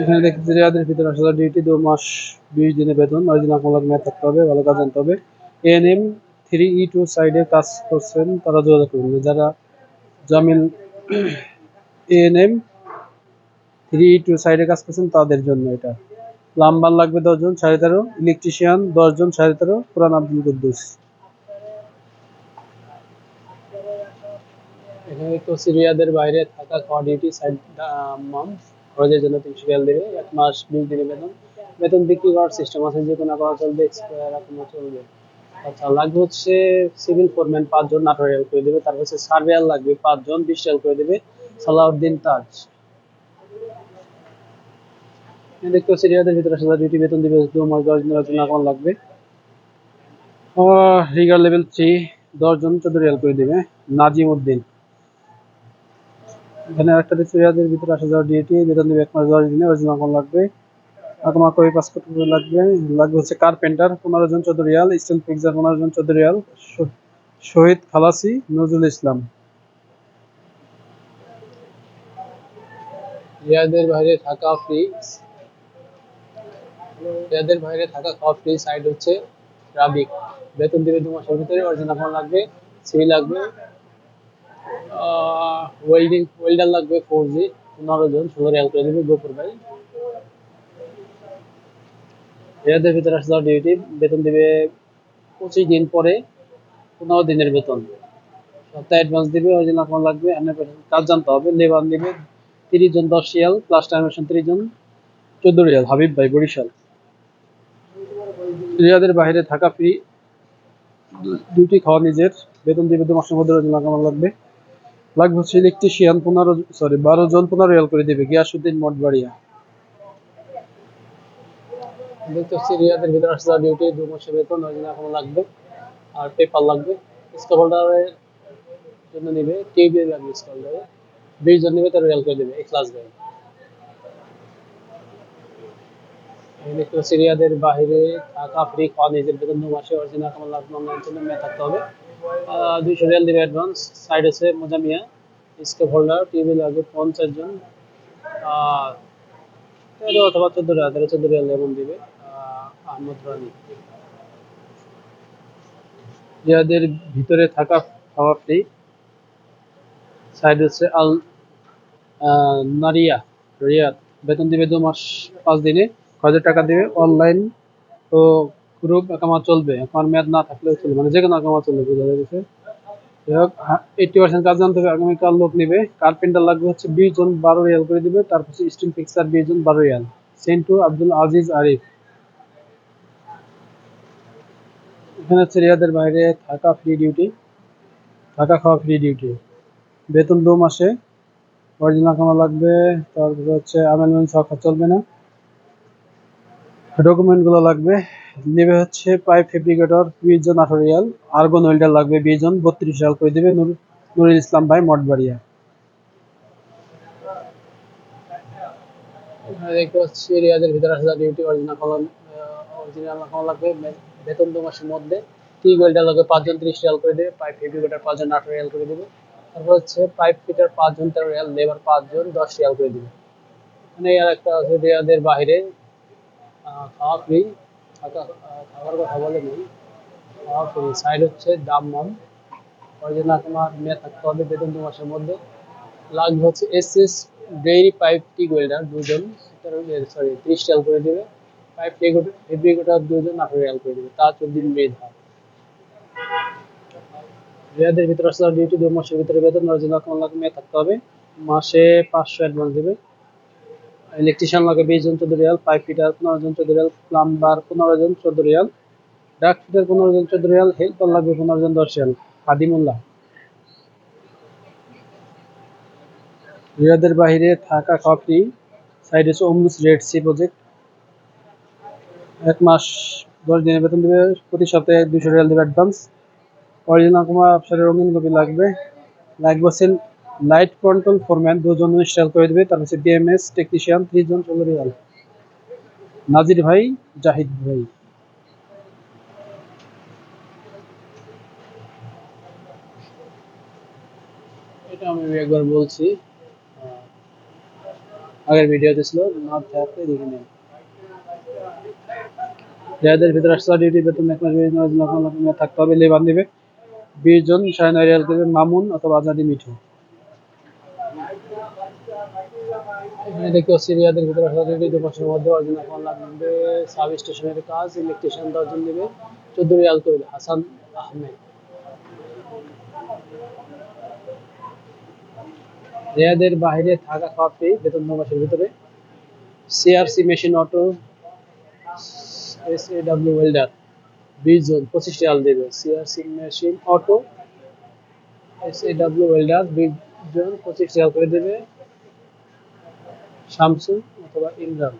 এখানে দেখতে রিয়াদের ভিতরে আসলে ডিউটি দু মাস, বিশ দিনের বেতন অরিজিনাল কোনো মেয়ে থাকতে হবে, ভালো কাজ জানতে হবে। এএনএম থ্রি ই টু সাইডে কাজ করছেন, তারা যোগাযোগ করবেন যারা Jamil ANM three E two সাইডে কাজ করছেন, তাদের জন্য এটা। প্লাম্বার লাগবে দশজন, সাড়ে তেরো। ইলেকট্রিশিয়ান, দশজন, সাড়ে তেরো। পুরান আব্দুল কুদ্দুস। এখানে তো সিরিয়াদের বাইরে থাকা ডিউটি সাইড মাম খরচের জন্য তিনশো রিয়াল দেবে, এক মাস বিশ দিনে বেতন। বেতন বিক্রি করার সিস্টেম আছে যে কোনো করা চলবে এক্সপায়ার এখনও চলবে। আচ্ছা লাগবে হচ্ছে সিভিল ফোরম্যান পাঁচজন আঠারো রিয়াল করে দেবে, তারপর হচ্ছে সার্ভেয়ার লাগবে পাঁচজন, বিশ রিয়াল করে দেবে, সালাউদ্দিন তাজ। দেখতে পাচ্ছি রিয়াদের ভিতরে ডিউটি বেতন দিবে, দু মাস, দশ দিনের জন্য লাগবে। রিগার লেভেল থ্রি দশজন চোদ্দ রিয়াল করে দেবে, নাজিম উদ্দিন। এখানে একটা দেখছি, রিয়াদের ভিতরে আসা যাওয়ার ডিউটি বেতন দেবে এক মাস দশ দিনে অরিজিনাল এখন লাগবে। আকমা কই পাসপোর্ট লাগবে? লাগবে হচ্ছে কার্পেন্টার পনেরো জন, চোদ্দ রিয়াল স্টিল পিকজার পনেরো জন, চোদ্দ রিয়াল শহীদ খালাসি নজরুল ইসলাম। রিয়াদের বাইরে থাকা ফ্রি রিয়াদের বাইরে থাকা খাওয়া ফ্রি সাইড হচ্ছে রাবিক। বেতন দিবে দু মাসের ভিতরে অরিজিনাল এখন লাগবে সি লাগবে। ওয়েল্ডিং ওয়েল্ডার লাগবে ফোর জি পনেরো জন ষোলো রিয়াল করে দেবে গোপুর ভাই। রিয়াদের ভিতরে আসলে ডিউটি বেতন দিবে পঁচিশ দিন পরে পনেরো দিনের বেতন। সপ্তাহে অ্যাডভান্স দিবে অরিজিনাল এখন লাগবে কাজ জানতে হবে লেবার দিবে তিরিশ জন দশ রিয়াল প্লাস টাইমেশন তিরিশ জন চোদ্দ রিয়াল হাবিব ভাই বরিশাল। রিয়াদের বাইরে থাকা ফ্রি ডিউটি খাওয়া নিজের বেতন দিবে দু মাসের মধ্যে কেমন লাগবে। লাগবে হচ্ছে ইলেকট্রিশিয়ান পনেরো সরি বারো জন পনেরো করে দিবে। গিয়াসুদ্দিন মঠবাড়িয়া। রিয়াদের ভিতরে আসলে ডিউটি দু মাসের বেতন কেমন লাগবে। আর পেপার লাগবে। জন্য নেবে টিভি লাগবে বিশ জন নেবে করে দেবে ক্লাস ব্যাংক দেখতে রিয়াদের বাইরে থাকা ফ্রি খাওয়া, নিজের বেতন দু মাসে অরিজিনাল কেমন লাগবে অনলাইন জন্য মেয়ে থাকতে হবে। দুইশো রিয়াল অ্যাডভান্স সাইড আছে মোজামিয়া স্কেপ হোল্ডার টিভি পঞ্চাশ জন। তেরো অথবা চোদ্দ রিয়াল, তেরো চোদ্দ রিয়াল এমন আহমদ রানী রিয়াদের ভিতরে থাকা খাওয়া ফ্রি সাইড হচ্ছে আল নারিয়া, রিয়াদ। বেতন দিবে দু মাস, পাঁচ দিনে। হাজার টাকা দিবে? অনলাইন তো গ্রুপ একামা চলবে এখন মেয়াদ না থাকলেও চলবে মানে যে কোনো একামা চলবে, বোঝা যাচ্ছে। এইটটি পার্সেন্ট কাজ জানতে হবে, আগামীকাল লোক নেবে কার্পেন্টার লাগবে হচ্ছে বিশ জন বারো রিয়াল করে দিবে তারপর স্টিল ফিক্সার বিশ জন বারো রিয়াল। সেন্টু আব্দুল আজিজ আরিফ। এখানে হচ্ছে রিয়াদের বাইরে থাকা ফ্রি ডিউটি থাকা খাওয়া ফ্রি ডিউটি বেতন দু মাসে অরিজিনাল কামা লাগবে, তারপরে হচ্ছে আমেলমেন্ট সরকার চলবে না। ডকুমেন্টগুলো লাগবে। নেবে হচ্ছে পাইপ ফেব্রিকেটর, বিশ জন আঠারো রিয়াল। আর্গন ওয়েল্ডার লাগবে বিশ জন, বত্রিশ রিয়াল করে দেবে নুর নুরুল ইসলাম ভাই মঠবাড়িয়া। দেখতে পাচ্ছি রিয়াদের ভিতরে আসলে ডিউটি অরিজিনাল কলম অরিজিনাল কলম লাগবে। বেতন দু মাসের মধ্যে। টি ওয়েল্ডার লাগবে পাঁচজন ত্রিশ রিয়াল করে দেবে। পাইপ ফেব্রিকেটর পাঁচজন আঠারো রিয়াল করে দেবে। তারপর হচ্ছে পাইপ ফিটার পাঁচজন তেরো রিয়াল, লেবার পাঁচজন দশ রিয়াল করে দেবে। এখানে আর একটা আছে রিয়াদের বাইরে খাওয়া ফ্রি থাকা খাবার কথা নেই। সাইড হচ্ছে দাম মম অরিজিনাল তোমার মেয়ে থাকতে হবে বেতন দু মাসের মধ্যে। লাগবে হচ্ছে S S dairy pipe T welder দুজন। সরি ত্রিশ রিয়াল করে দেবে। পাইপ দুজন আঠারো রিয়াল করে দেবে। তার চোদ্দ দিন মেধা রিয়াদের ভিতরে আসলে ডিউটি দু মাসের ভিতরে বেতন, অরিজিনাল লাগবে মেয়ে থাকতে হবে। মাসে পাঁচশো অ্যাডভান্স দেবে। ইলেকট্রিশিয়ান লাগে বিশ জন চোদ্দ রিয়াল পাইপ ফিটার পনেরো জন চোদ্দ রিয়াল প্লাম্বার পনেরো জন চোদ্দ রিয়াল ডাক ফিটার পনেরো জন চোদ্দ রিয়াল হেল্পার লাগবে পনেরো জন দশ রিয়াল হাদিমুল্লাহ রিয়াদের বাইরে থাকা খাওয়া সাইড হচ্ছে অমরুস রেড সি প্রজেক্ট এক মাস দশ দিনের বেতন দেবে, প্রতি সপ্তাহে দুশো রিয়াল দেবে অ্যাডভান্স অরিজিনাল কুমার আফসারের রঙিন কপি লাগবে। লাগবে হচ্ছে লাইট কন্ট্রোল ফোরম্যান দুজন ইনস্টল করে দেবে তারপর হচ্ছে বিএমএস টেকনিশিয়ান ত্রিশ জন ষোলো রিয়াল নাজির ভাই, জাহিদ ভাই। এটা আমি একবার বলছি আগের ভিডিওতে ছিল, না থাকলে দেখে নিন। যাদের ভিতরে আসছে ডিউটি বেতন এক মাস মেয়াদ থাকতে হবে, লেবান দেবে। বিশ জন সায়ন রিয়াল দেবে মামুন অথবা আজাদি মিঠু। এখানে দেখতে পাচ্ছি রিয়াদের ভিতরে ডিউটি দু বছরের মধ্যে অরিজিনাল ফোন লাগবে সাব স্টেশনের কাজ ইলেকট্রিশিয়ান দশজন দেবে চোদ্দ রিয়াল করবে হাসান আহমেদ। রিয়াদের বাইরে থাকা খাওয়া ফ্রি বেতন মাসের ভিতরে। CRC machine auto S A W welder বিশ জন, পঁচিশ রিয়াল দেবে। CRC machine auto S A W welder বিশ জন, পঁচিশ রিয়াল করে দেবে। শামসুন অথবা ইমরান।